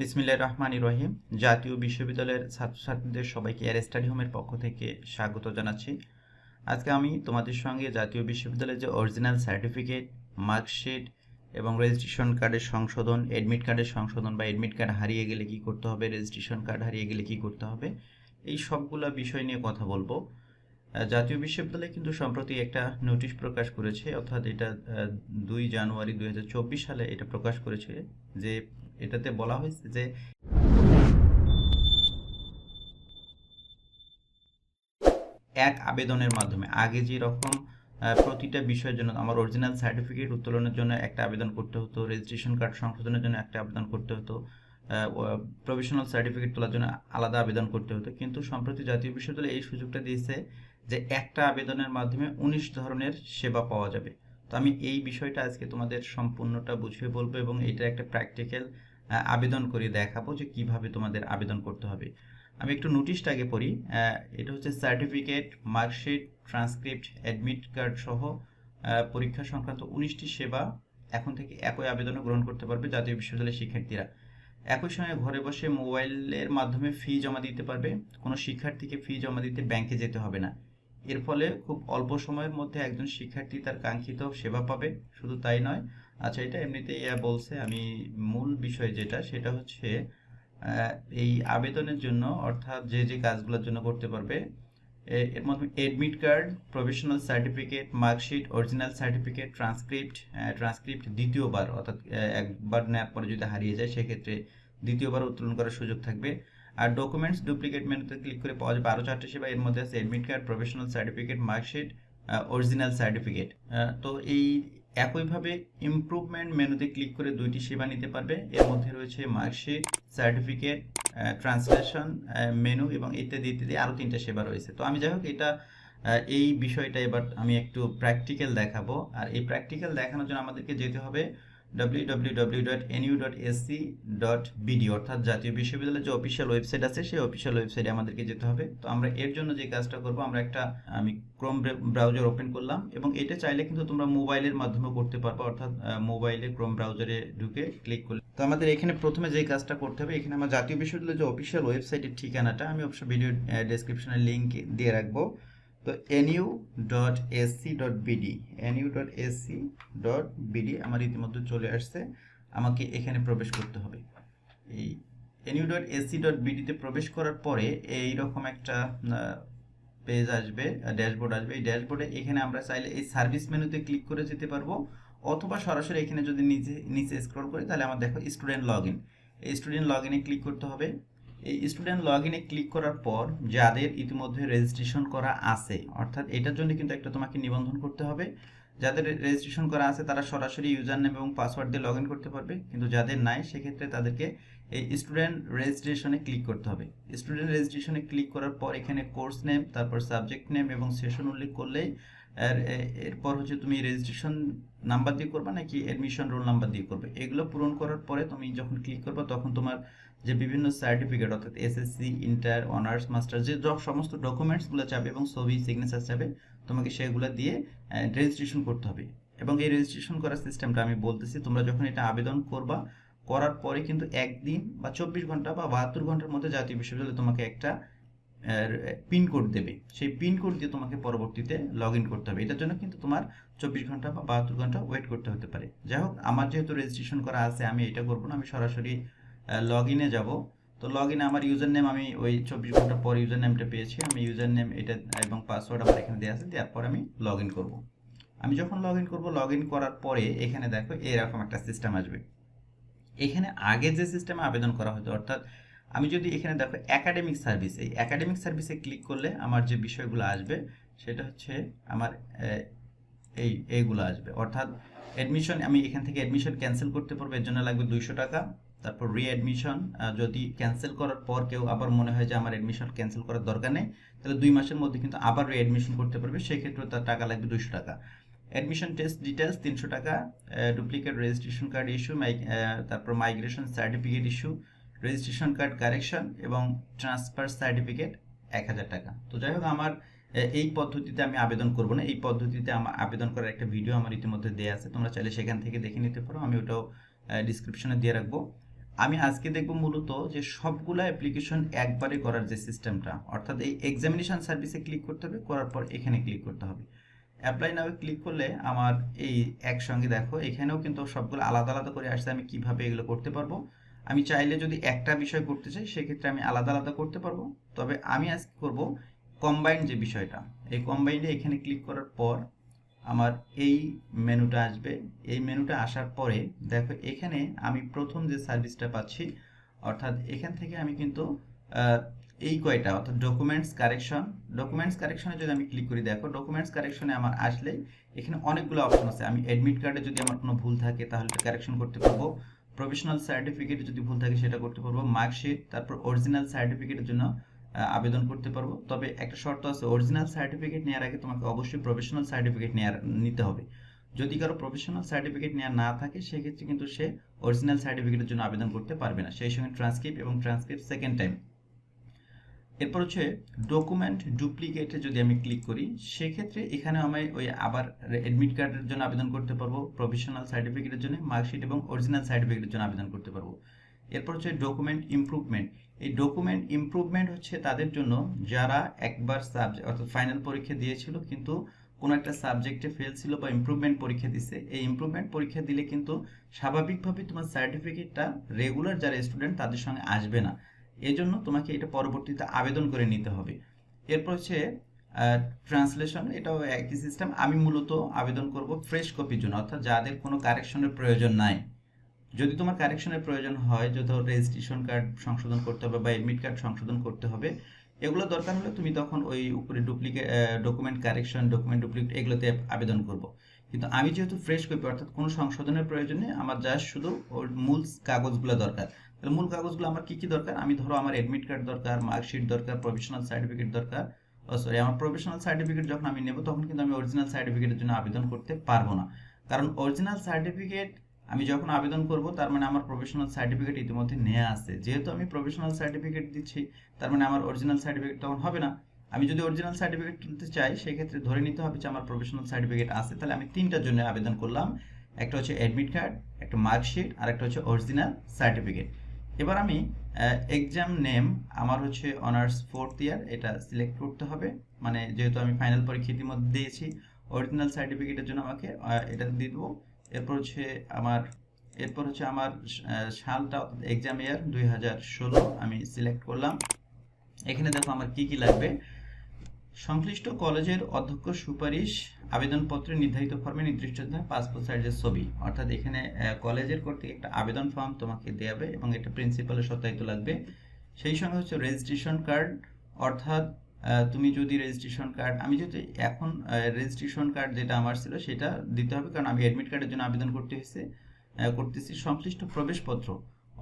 বিসমিল্লাহ রহমান রহিম। জাতীয় বিশ্ববিদ্যালয়ের ছাত্রছাত্রীদের সবাইকে এয়ার স্টাডি হোমের পক্ষ থেকে স্বাগত জানাচ্ছি। আজকে আমি তোমাদের সঙ্গে জাতীয় বিশ্ববিদ্যালয়ের যে অরিজিনাল সার্টিফিকেট, মার্কশিট এবং রেজিস্ট্রেশন কার্ডের সংশোধন এডমিট কার্ডের সংশোধন বা এডমিট কার্ড হারিয়ে গেলে কি করতে হবে, রেজিস্ট্রেশন কার্ড হারিয়ে গেলে কি করতে হবে, এই সবগুলো বিষয় নিয়ে কথা বলব। জাতীয় বিশ্ববিদ্যালয় কিন্তু সম্প্রতি একটা নোটিশ প্রকাশ করেছে, অর্থাৎ এটা দুই জানুয়ারি দু হাজার চব্বিশ সালে এটা প্রকাশ করেছে যে এটাতে বলা হয়েছে যে এক আবেদনের মাধ্যমে আগে যে রকম প্রতিটা বিষয়ের জন্য আমার অরিজিনাল সার্টিফিকেট উত্তোলনের জন্য একটা আবেদন করতে হতো রেজিস্ট্রেশন কার্ড সংশোধনের জন্য একটা আবেদন করতে হতো প্রফেশনাল সার্টিফিকেট তোলার জন্য আলাদা আবেদন করতে হতো। কিন্তু সম্প্রতি জাতীয় বিশ্ববিদ্যালয় এই সুযোগটা দিয়েছে যে একটা আবেদনের মাধ্যমে উনিশ ধরনের সেবা পাওয়া যাবে। তো আমি এই বিষয়টা আজকে তোমাদের সম্পূর্ণটা বুঝিয়ে বলব এবং এটা একটা প্র্যাকটিক্যাল আবেদন করে দেখাবো যে কীভাবে তোমাদের আবেদন করতে হবে। আমি একটু নোটিশটা আগে পড়ি এটা হচ্ছে certificate marksheet transcript admit card সহ পরীক্ষা সংক্রান্ত উনিশটি সেবা এখন থেকে একই আবেদনে গ্রহণ করতে পারবে জাতীয় বিশ্ববিদ্যালয়ের শিক্ষার্থীরা। একই সঙ্গে ঘরে বসে মোবাইলের মাধ্যমে ফি জমা দিতে পারবে, কোনো শিক্ষার্থীকে ফি জমা দিতে ব্যাংকে যেতে হবে না। এর ফলে খুব অল্প সময়ের মধ্যে একজন শিক্ষার্থী তার কাঙ্ক্ষিত সেবা পাবে, শুধু তাই নয় আচ্ছা এটা এমনিতে ইয়া বলছে, আমি মূল বিষয় যেটা, সেটা হচ্ছে এই আবেদনের জন্য, অর্থাৎ যে যে কাজগুলোর জন্য করতে পারবে এর মধ্যে admit card professional certificate marksheet original certificate transcript transcript দ্বিতীয়বার, অর্থাৎ একবার নেওয়ার পরে যদি হারিয়ে যায়, সেক্ষেত্রে দ্বিতীয়বার উত্তোলন করার সুযোগ থাকবে। আর ডকুমেন্টস ডুপ্লিকেট মেনুতে ক্লিক করে পাওয়া যাবে আরও চারটে সেবা, এর মধ্যে আছে admit card professional certificate marksheet original certificate তো এই একইভাবে ইমপ্রুভমেন্ট মেনুতে ক্লিক করে দুইটি সেবা নিতে পারবে। এর মধ্যে রয়েছে মার্কশিট সার্টিফিকেট ট্রান্সলেশন মেনু এবং ইত্যাদি ইত্যাদি আরও তিনটা সেবা রয়েছে। তো আমি যাই হোক, এটা এই বিষয়টা এবার আমি একটু প্র্যাকটিক্যাল দেখাবো। আর এই প্র্যাকটিক্যাল দেখানোর জন্য আমাদেরকে যেতে হবে www.nu.sc.bd অর্থাৎ জাতীয় বিশ্ববিদ্যালয়ের যে অফিসিয়াল ওয়েবসাইট আছে, সেই অফিসিয়াল ওয়েবসাইটে আমাদেরকে যেতে হবে। তো আমরা এর জন্য যে কাজটা করব, আমরা একটা, আমি ক্রোম ব্রাউজার ওপেন করলাম এবং এটা চাইলে কিন্তু তোমরা মোবাইলের মাধ্যমে করতে পারবে, অর্থাৎ মোবাইলে ক্রোম ব্রাউজারে ঢুকে ক্লিক করলে। তো আমাদের এখানে প্রথমে যে কাজটা করতে হবে, এখানে আমার জাতীয় বিশ্ববিদ্যালয়ের যে অফিসিয়াল ওয়েবসাইটের ঠিকানাটা আমি অবশ্য ভিডিও ডেসক্রিপশনে লিঙ্ক দিয়ে রাখব। তো NU dot SC dot BD NU dot SC dot BD আমার ইতিমধ্যে চলে আসছে, আমাকে এখানে প্রবেশ করতে হবে। এই এনইউ ডট এসসি ডট বিডিতে প্রবেশ করার পরে এই রকম একটা পেজ আসবে ড্যাশবোর্ড আসবে। এই ড্যাশবোর্ডে এখানে আমরা চাইলে এই সার্ভিস মেনুতে ক্লিক করে যেতে পারব, অথবা সরাসরি এখানে যদি নিচে নিচে স্ক্রল করি, তাহলে আমার দেখো স্টুডেন্ট লগ ইন এই স্টুডেন্ট লগ ইনে ক্লিক করতে হবে। এই স্টুডেন্ট লগ ইনে ক্লিক করার পর যাদের ইতিমধ্যে রেজিস্ট্রেশন করা আছে, অর্থাৎ এটার জন্য কিন্তু একটা তোমাকে নিবন্ধন করতে হবে। যাদের রেজিস্ট্রেশন করা আছে তারা সরাসরি ইউজার নেম এবং পাসওয়ার্ড দিয়ে লগ করতে পারবে, কিন্তু যাদের নাই সেক্ষেত্রে তাদেরকে এই স্টুডেন্ট রেজিস্ট্রেশনে ক্লিক করতে হবে। স্টুডেন্ট রেজিস্ট্রেশনে ক্লিক করার পর এখানে কোর্স নেম তারপর সাবজেক্ট নেম এবং সেশন উল্লেখ করলেই এরপর হচ্ছে তুমি রেজিস্ট্রেশন নাম্বার দিয়ে করবে নাকি অ্যাডমিশন রোল নাম্বার দিয়ে করবে? এগুলো পূরণ করার পরে তুমি যখন ক্লিক করবে তখন তোমার যে বিভিন্ন সার্টিফিকেট অর্থাৎ এসএসসি ইন্টার অনার্স মাস্টার যে সমস্ত ডকুমেন্টসগুলো চাবে এবং ছবি সিগনেচার চাবে, তোমাকে সেগুলো দিয়ে রেজিস্ট্রেশন করতে হবে। এবং এই রেজিস্ট্রেশন করার সিস্টেমটা আমি বলতেছি, তোমরা যখন এটা আবেদন করবা, করার পরে কিন্তু একদিন বা চব্বিশ ঘণ্টা বা বাহাত্তর ঘণ্টার মধ্যে জাতীয় বিশ্ববিদ্যালয় তোমাকে একটা পিন কোড দেবে। সেই পিন কোড দিয়ে তোমাকে পরবর্তীতে লগ করতে হবে। এটার জন্য কিন্তু তোমার চব্বিশ ঘণ্টা বা বাহাত্তর ঘণ্টা ওয়েট করতে হতে পারে। যাই হোক, আমার যেহেতু রেজিস্ট্রেশন করা আছে, আমি এটা করব না, আমি সরাসরি লগ ইনে যাব। তো লগ ইনে আমার ইউজার নেম আমি ওই চব্বিশ ঘণ্টা পর ইউজার নেমটা পেয়েছি। আমি ইউজার নেম এটা এবং পাসওয়ার্ড আমার এখানে দেওয়া আছে, দেওয়ার পর আমি লগ ইন করব। আমি যখন লগ ইন করব লগ ইন করার পরে এখানে দেখো, এরকম একটা সিস্টেম আসবে। এখানে আগে যে সিস্টেমে আবেদন করা হতো, অর্থাৎ আমি যদি এখানে দেখো একাডেমিক সার্ভিস এই একাডেমিক সার্ভিসে ক্লিক করলে আমার যে বিষয়গুলো আসবে, সেটা হচ্ছে আমার এই, এইগুলো আসবে। অর্থাৎ অ্যাডমিশন আমি এখান থেকে অ্যাডমিশন ক্যান্সেল করতে পারব এর জন্য লাগবে দুইশো টাকা। তারপর রিঅ্যাডমিশন যদি ক্যান্সেল করার পর কেউ আবার মনে হয় যে আমার অ্যাডমিশন ক্যান্সেল করার দরকার নেই, তাহলে দুই মাসের মধ্যে কিন্তু আবার রিঅ্যাডমিশন করতে পারবে, সেক্ষেত্রে তার টাকা লাগবে দুশো টাকা। অ্যাডমিশন টেস্ট ডিটেলস তিনশো টাকা ডুপ্লিকেট রেজিস্ট্রেশন কার্ড ইস্যু মাই তারপর migration certificate issue registration card correction এবং ট্রান্সফার সার্টিফিকেট এক হাজার টাকা। তো যাই হোক, আমার এই পদ্ধতিতে আমি আবেদন করব না। এই পদ্ধতিতে আমার আবেদন করার একটা ভিডিও আমার ইতিমধ্যে দেওয়া আছে। তোমরা চাইলে সেখান থেকে দেখে নিতে পারো। আমি ওটাও ডিসক্রিপশনে দিয়ে রাখব। আমি আজকে দেখব মূলত যে সবগুলো অ্যাপ্লিকেশন একবারে করার যে সিস্টেমটা অর্থাৎ এই এক্সামিনেশন সার্ভিসে ক্লিক করতে হবে, করার পর এখানে ক্লিক করতে হবে। অ্যাপ্লাই নাও ক্লিক করলে আমার এই একসঙ্গে দেখো, এখানেও কিন্তু সবগুলো আলাদা আলাদা করে আসছে, আমি কীভাবে এগুলো করতে পারব। আমি চাইলে যদি একটা বিষয় করতে চাই, সেক্ষেত্রে আমি আলাদা আলাদা করতে পারব। তবে আমি আজকে করব কম্বাইন্ড যে বিষয়টা। এই কম্বাইন্ডে এখানে ক্লিক করার পর আমার এই মেনুটা আসবে। এই মেনুটা আসার পরে দেখো, এখানে আমি প্রথম যে সার্ভিসটা পাচ্ছি, অর্থাৎ এখান থেকে আমি কিন্তু এই কয়টা, অর্থাৎ ডকুমেন্টস কারেকশন ডকুমেন্টস কারেকশনে যদি আমি ক্লিক করি, দেখো ডকুমেন্টস কারেকশনে আমার আসলে এখানে অনেকগুলো অপশন আছে। আমি অ্যাডমিট কার্ডে যদি আমার কোনো ভুল থাকে, তাহলে কারেকশন করতে পারব। প্রফেশনাল সার্টিফিকেট যদি ভুল থাকে সেটা করতে পারব মার্কশিট তারপর অরিজিনাল সার্টিফিকেটের জন্য আবেদন করতে পারব। তবে একটা শর্ত আছে অরিজিনাল সার্টিফিকেট নেওয়ার আগে তোমাকে অবশ্যই প্রফেশনাল সার্টিফিকেট নেওয়ার নিতে হবে। যদি কারও প্রফেশনাল সার্টিফিকেট নেওয়া না থাকে, সেক্ষেত্রে কিন্তু সে অরিজিনাল সার্টিফিকেটের জন্য আবেদন করতে পারবে না। সেই সঙ্গে ট্রান্সক্রিপ্ট এবং ট্রান্সক্রিপ্ট সেকেন্ড টাইম এরপর হচ্ছে ডকুমেন্ট ডুপ্লিকেটে যদি আমি ক্লিক করি, সেক্ষেত্রে এখানে আমি ওই আবার অ্যাডমিট কার্ডের জন্য আবেদন করতে পারব প্রফেশনাল সার্টিফিকেটের জন্য মার্কশিট এবং অরিজিনাল সার্টিফিকেটের জন্য আবেদন করতে পারব। এরপর হচ্ছে ডকুমেন্ট ইমপ্রুভমেন্ট এই ডকুমেন্ট ইমপ্রুভমেন্ট হচ্ছে তাদের জন্য যারা একবার সাবজেক্ট অর্থাৎ ফাইনাল পরীক্ষা দিয়েছিল, কিন্তু কোনো একটা সাবজেক্টে ফেল ছিল বা ইমপ্রুভমেন্ট পরীক্ষা দিছে, এই ইমপ্রুভমেন্ট পরীক্ষা দিলে কিন্তু স্বাভাবিকভাবে তোমার সার্টিফিকেটটা রেগুলার যারা স্টুডেন্ট তাদের সঙ্গে আসবে না। এজন্য তোমাকে এটা পরবর্তীতে আবেদন করে নিতে হবে। এরপর হচ্ছে ট্রান্সলেশন এটাও একই সিস্টেম আমি মূলত আবেদন করব ফ্রেশ কপির জন্য, অর্থাৎ যাদের কোনো কারেকশনের প্রয়োজন নাই। যদি তোমার কারেকশনের প্রয়োজন হয় যে ধর রেজিস্ট্রেশন কার্ড সংশোধন করতে হবে বা এডমিট কার্ড সংশোধন করতে হবে, এগুলো দরকার হলে তুমি তখন ওই উপরে duplicate document correction document duplicate এগুলোতে আবেদন করব। কিন্তু আমি যেহেতু ফ্রেশ কপি অর্থাৎ কোনো সংশোধনের প্রয়োজনে আমার জাস্ট শুধু ওর মূল কাগজগুলো দরকার। তাহলে মূল কাগজগুলো আমার কি কি দরকার? আমি ধরো আমার এডমিট কার্ড দরকার মার্কশিট দরকার প্রফেশনাল সার্টিফিকেট দরকার। সরি আমার প্রফেশনাল সার্টিফিকেট যখন আমি নেব, তখন কিন্তু আমি অরিজিনাল সার্টিফিকেটের জন্য আবেদন করতে পারব না। কারণ অরিজিনাল সার্টিফিকেট আমি যখন আবেদন করব, তার মানে আমার প্রফেশনাল সার্টিফিকেট ইতিমধ্যে নেওয়া আছে। যেহেতু আমি প্রফেশনাল সার্টিফিকেট দিচ্ছি, তার মানে আমার অরিজিনাল সার্টিফিকেট তখন হবে না। আমি যদি অরিজিনাল সার্টিফিকেট তুলতে চাই, সেক্ষেত্রে ধরে নিতে হবে যে আমার প্রফেশনাল সার্টিফিকেট আছে। তাহলে আমি তিনটার জন্য আবেদন করলাম। একটা হচ্ছে অ্যাডমিট কার্ড একটা মার্কশিট আর একটা হচ্ছে অরিজিনাল সার্টিফিকেট এবার আমি এক্সাম নেম আমার হচ্ছে অনার্স ফোর্থ ইয়ার এটা সিলেক্ট করতে হবে। মানে যেহেতু আমি ফাইনাল পরীক্ষা ইতিমধ্যে দিয়েছি অরিজিনাল সার্টিফিকেটের জন্য আমাকে এটা দিয়ে দেবো। এরপর হচ্ছে আমার, এরপর হচ্ছে আমার সালটা এক্সাম ইয়ার দুই হাজার ষোলো আমি সিলেক্ট করলাম। এখানে দেখো আমার কি কি লাগবে। সংশ্লিষ্ট কলেজের অধ্যক্ষ সুপারিশ আবেদনপত্রে নির্ধারিত ফর্মে নির্দিষ্ট পাসপোর্ট সাইজের ছবি, অর্থাৎ এখানে কলেজের কর্তৃক একটা আবেদন ফর্ম তোমাকে দেওয়াবে এবং এটা প্রিন্সিপালের সত্যায়িত লাগবে। সেই সঙ্গে হচ্ছে রেজিস্ট্রেশন কার্ড অর্থাৎ তুমি যদি রেজিস্ট্রেশন কার্ড আমি যদি এখন রেজিস্ট্রেশন কার্ড যেটা আমার ছিল সেটা দিতে হবে কারণ আমি অ্যাডমিট কার্ডের জন্য আবেদন করতে হয়েছে করতেছি সংশ্লিষ্ট প্রবেশপত্র।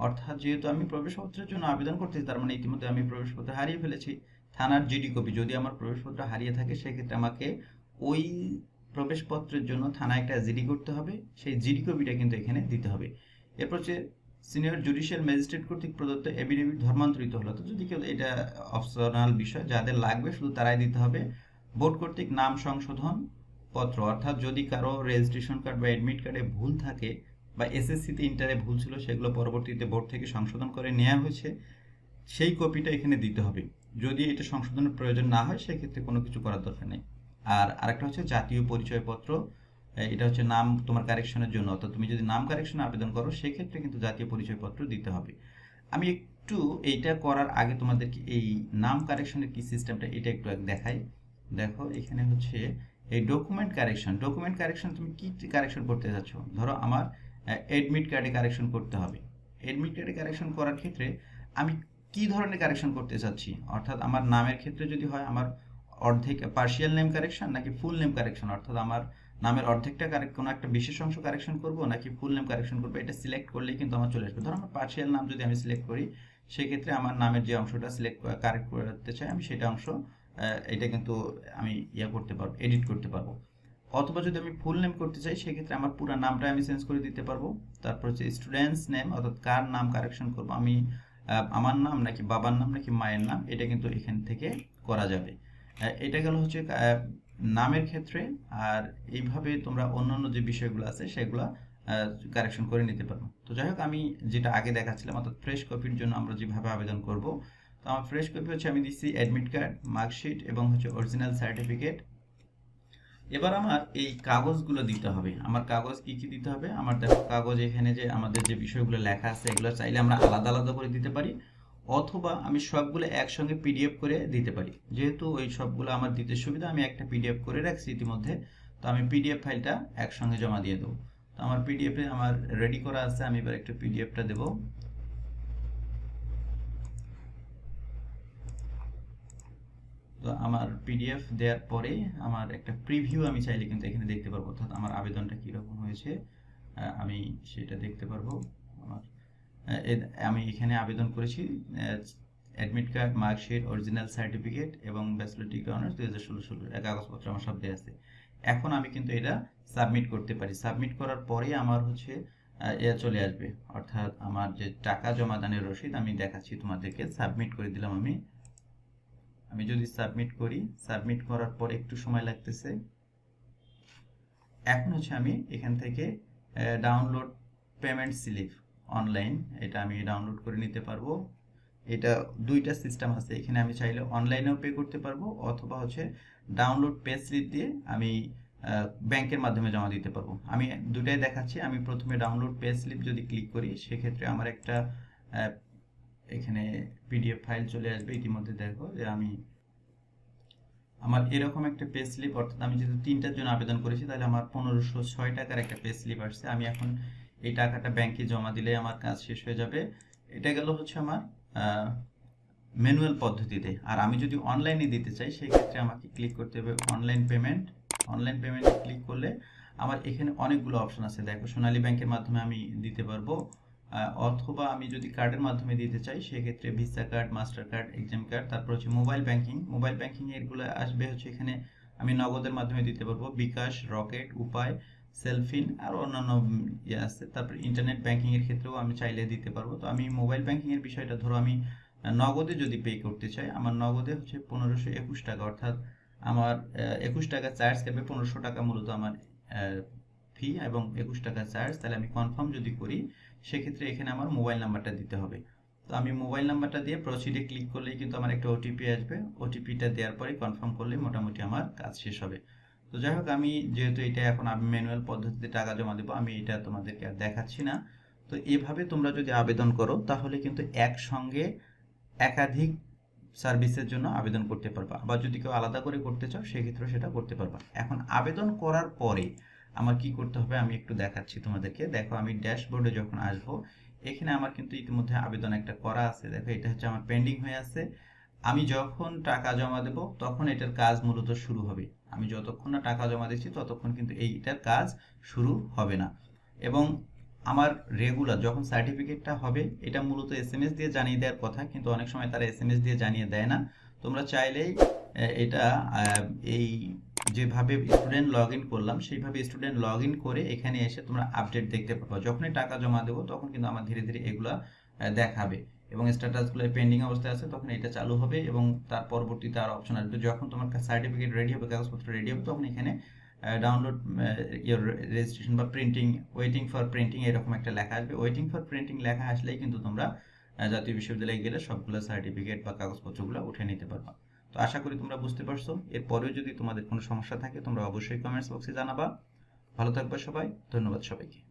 অর্থাৎ যেহেতু আমি প্রবেশপত্রের জন্য আবেদন করতেছি, তার মানে ইতিমধ্যে আমি প্রবেশপত্র হারিয়ে ফেলেছি। থানার জিডি কপি, যদি আমার প্রবেশপত্র হারিয়ে থাকে, সেক্ষেত্রে আমাকে ওই প্রবেশপত্রের জন্য থানায় একটা জিডি করতে হবে। সেই জিডি কপিটা কিন্তু এখানে দিতে হবে। এরপর হচ্ছে সিনিয়র জুডিশিয়াল ম্যাজিস্ট্রেট কর্তৃক প্রদত্ত এভিডেভিট ধর্মান্তরিত হলো। তো যদি কেউ এটা অপশনাল বিষয়, যাদের লাগবে, শুধু তারাই দিতে হবে। ভোট কর্তৃক নাম সংশোধন পত্র, অর্থাৎ যদি কারও রেজিস্ট্রেশন কার্ড বা অ্যাডমিট কার্ডে ভুল থাকে বা এসএসসিতে ইন্টারে ভুল ছিল, সেগুলো পরবর্তীতে বোর্ড থেকে সংশোধন করে নেওয়া হয়েছে। সেই কপিটা এখানে দিতে হবে। যদি এটা সংশোধনের প্রয়োজন না হয়, সেক্ষেত্রে কোনো কিছু করার দরকার নেই। আর আরেকটা হচ্ছে জাতীয় পরিচয়পত্র এটা হচ্ছে নাম, তোমার কারেকশনের জন্য। অর্থাৎ তুমি যদি নাম কারেকশনে আবেদন করো, সেক্ষেত্রে কিন্তু জাতীয় পরিচয়পত্র দিতে হবে। আমি একটু এইটা করার আগে তোমাদেরকে এই নাম কারেকশনের কি সিস্টেমটা এটা একটু দেখাই। দেখো, এখানে হচ্ছে এই ডকুমেন্ট কারেকশন ডকুমেন্ট কারেকশন তুমি কি কারেকশন করতে চাচ্ছ ধরো আমার এডমিট কার্ডে কারেকশন করতে হবে। এডমিট কার্ডে কারেকশন করার ক্ষেত্রে আমি কি ধরনের কারেকশন করতে চাচ্ছি? অর্থাৎ আমার নামের ক্ষেত্রে যদি হয়, আমার অর্ধেক পার্শিয়াল নেম কারেকশন নাকি ফুল নেম কারেকশন অর্থাৎ আমার নামের অর্ধেকটা কারেক্ট কোনো একটা বিশেষ অংশ কারেকশন করব নাকি ফুল নেম কারেকশন করব? এটা সিলেক্ট করলেই কিন্তু আমার চলে আসবে। ধরো আমার পার্শিয়াল নাম যদি আমি সিলেক্ট করি, সেক্ষেত্রে আমার নামের যে অংশটা সিলেক্ট কারেক্ট করতে চাই, আমি সেটা অংশ এটা কিন্তু আমি ইয়া করতে পারব এডিট করতে পারব। অথবা যদি আমি ফুল নেম করতে চাই, সেক্ষেত্রে আমার পুরো নামটা আমি চেঞ্জ করে দিতে পারব। তারপর হচ্ছে স্টুডেন্টস নেম অর্থাৎ কার নাম কারেকশন করব? আমি আমার নাম নাকি বাবার নাম নাকি মায়ের নাম, এটা কিন্তু এখান থেকে করা যাবে। এটা গেল হচ্ছে নামের ক্ষেত্রে, আর এইভাবে তোমরা অন্যান্য যে বিষয়গুলো আছে, সেগুলো কারেকশন করে নিতে পারব তো যাই হোক, আমি যেটা আগে দেখাচ্ছিলাম, অর্থাৎ ফ্রেশ কপির জন্য আমরা যেভাবে আবেদন করব, তো আমার ফ্রেশ কপি হচ্ছে আমি দিচ্ছি অ্যাডমিট কার্ড মার্কশিট এবং হচ্ছে অরিজিনাল সার্টিফিকেট এবার আমার এই কাগজগুলো দিতে হবে। আমার কাগজ কি কি দিতে হবে? আমার দেখো কাগজ এখানে যে আমাদের যে বিষয়গুলো লেখা আছে, এগুলো চাইলে আমরা আলাদা আলাদা করে দিতে পারি, অথবা আমি সবগুলো একসঙ্গে পিডিএফ করে দিতে পারি। যেহেতু ওই সবগুলো আমার দিতে সুবিধা, আমি একটা পিডিএফ করে রাখছি ইতিমধ্যে, তো আমি পিডিএফ ফাইলটা একসঙ্গে জমা দিয়ে দেবো। তো আমার পিডিএফে আমার রেডি করা আছে, আমি এবার একটু পিডিএফটা দেবো। তো আমার পিডিএফ দেওয়ার পরে আমার একটা প্রিভিউ আমি চাইলে কিন্তু এখানে দেখতে পারব, অর্থাৎ আমার আবেদনটা কীরকম হয়েছে আমি সেটা দেখতে পারব। আমার আমি এখানে আবেদন করেছি admit card marksheet original certificate এবং ব্যাচেলর ডিগ্রি অনার্স দুই হাজার ষোলো ষোলো কাগজপত্র আমার সব দেওয়া আছে। এখন আমি কিন্তু এটা সাবমিট করতে পারি। সাবমিট করার পরে আমার হচ্ছে এ চলে আসবে। অর্থাৎ আমার যে টাকা জমাদানের রসিদ আমি দেখাচ্ছি তোমাদেরকে সাবমিট করে দিলাম আমি। আমি যদি সাবমিট করি, সাবমিট করার পর একটু সময় লাগতেছে। এখন হচ্ছে আমি এখান থেকে ডাউনলোড পেমেন্ট স্লিপ অনলাইন এটা আমি ডাউনলোড করে নিতে পারব। এটা দুইটা সিস্টেম আছে, এখানে আমি চাইলে অনলাইনেও পে করতে পারব, অথবা হচ্ছে ডাউনলোড পে স্লিপ দিয়ে আমি ব্যাংকের মাধ্যমে জমা দিতে পারব। আমি দুটাই দেখাচ্ছি, আমি প্রথমে ডাউনলোড পে স্লিপ যদি ক্লিক করি, সেক্ষেত্রে আমার একটা এখানে পিডিএফ ফাইল চলে আসবে ইতিমধ্যে দেখো যে আমি আমার এরকম একটা পে স্লিপ অর্থাৎ আমি যেহেতু তিনটার জন্য আবেদন করেছি, তাহলে আমার পনেরোশো ছয় টাকার একটা পে স্লিপ আসছে। আমি এখন এই টাকাটা ব্যাংকে জমা দিলে আমার কাজ শেষ হয়ে যাবে। এটা গেল হচ্ছে আমার ম্যানুয়াল পদ্ধতিতে। আর আমি যদি অনলাইনে দিতে চাই, সেক্ষেত্রে আমাকে ক্লিক করতে হবে অনলাইন পেমেন্ট অনলাইন পেমেন্টে ক্লিক করলে আমার এখানে অনেকগুলো অপশন আছে। দেখো, সোনালী ব্যাংকের মাধ্যমে আমি দিতে পারব। অথবা আমি যদি কার্ডের মাধ্যমে দিতে চাই, সেক্ষেত্রে visa card master card exam card তারপর হচ্ছে মোবাইল ব্যাংকিং মোবাইল ব্যাংকিং এরগুলো আসবে হচ্ছে এখানে আমি নগদের মাধ্যমে দিতে পারব। বিকাশ, রকেট, উপায় সেলফিন আর অন্যান্য ইয়ে আছে। তারপর ইন্টারনেট ব্যাংকিংয়ের ক্ষেত্রেও আমি চাইলে দিতে পারব। তো আমি মোবাইল ব্যাংকিংয়ের বিষয়টা ধরো আমি নগদে যদি পে করতে চাই, আমার নগদে হচ্ছে পনেরোশো একুশ টাকা, অর্থাৎ আমার একুশ টাকা চার্জ কাটবে পনেরোশো টাকা মূলত আমার ফি এবং একুশ টাকা চার্জ তাহলে আমি কনফার্ম যদি করি সেক্ষেত্রে এখানে আমার মোবাইল নাম্বারটা দিতে হবে। তো আমি মোবাইল নাম্বারটা দিয়ে প্রসিডে ক্লিক করলেই কিন্তু আমার একটা ওটিপি আসবে। ওটিপিটা দেওয়ার পরে কনফার্ম করলে মোটামুটি আমার কাজ শেষ হবে। তো যাই হোক, আমি যেহেতু এটা এখন আমি ম্যানুয়াল পদ্ধতিতে টাকা জমা দেবো, আমি এটা তোমাদেরকে আর দেখাচ্ছি না। তো এভাবে তোমরা যদি আবেদন করো, তাহলে কিন্তু একসঙ্গে একাধিক সার্ভিসের জন্য আবেদন করতে পারবা। আবার যদি কেউ আলাদা করে করতে চাও সেক্ষেত্রে সেটা করতে পারবা। এখন আবেদন করার পরে আমার কি করতে হবে আমি একটু দেখাচ্ছি তোমাদেরকে। দেখো, আমি ড্যাশবোর্ডে যখন আসব, এখানে আমার কিন্তু ইতিমধ্যে আবেদন একটা করা আছে। দেখো, এটা হচ্ছে আমার পেন্ডিং হয়ে আছে। আমি যখন টাকা জমা দেব, তখন এটার কাজ মূলত শুরু হবে। আমি যতক্ষণ না টাকা জমা দিচ্ছি, ততক্ষণ কিন্তু এইটার কাজ শুরু হবে না। এবং আমার রেগুলার যখন সার্টিফিকেটটা হবে, এটা মূলত এস দিয়ে জানিয়ে দেওয়ার কথা, কিন্তু অনেক সময় তারা এস দিয়ে জানিয়ে দেয় না। তোমরা চাইলেই এটা এই যেভাবে স্টুডেন্ট লগ ইন করলাম, সেইভাবে স্টুডেন্ট লগ ইন করে এখানে এসে তোমরা আপডেট দেখতে পারবা যখনই টাকা জমা দেবো, তখন কিন্তু আমার ধীরে ধীরে এগুলা দেখাবে। এবং স্ট্যাটাসগুলো পেন্ডিং অবস্থায় আছে, তখন এটা চালু হবে এবং তার পরবর্তীতে আর অপশন আসবে। যখন তোমার সার্টিফিকেট রেডি হবে, কাগজপত্র রেডি হবে, তখন এখানে ডাউনলোড ইয়োর রেজিস্ট্রেশন বা প্রিন্টিং ওয়েটিং ফর প্রিন্টিং এরকম একটা লেখা আসবে। ওয়েটিং ফর প্রিন্টিং লেখা আসলেই কিন্তু তোমরা জাতীয় বিশ্ববিদ্যালয়ে গেলে সবগুলো সার্টিফিকেট বা কাগজপত্রগুলো উঠে নিতে পারবা। তো আশা করি তোমরা বুঝতে পারছ। এরপরেও যদি তোমাদের কোনো সমস্যা থাকে, তোমরা অবশ্যই কমেন্টস বক্সে জানাবা। ভালো থাকবে সবাই, ধন্যবাদ সবাইকে।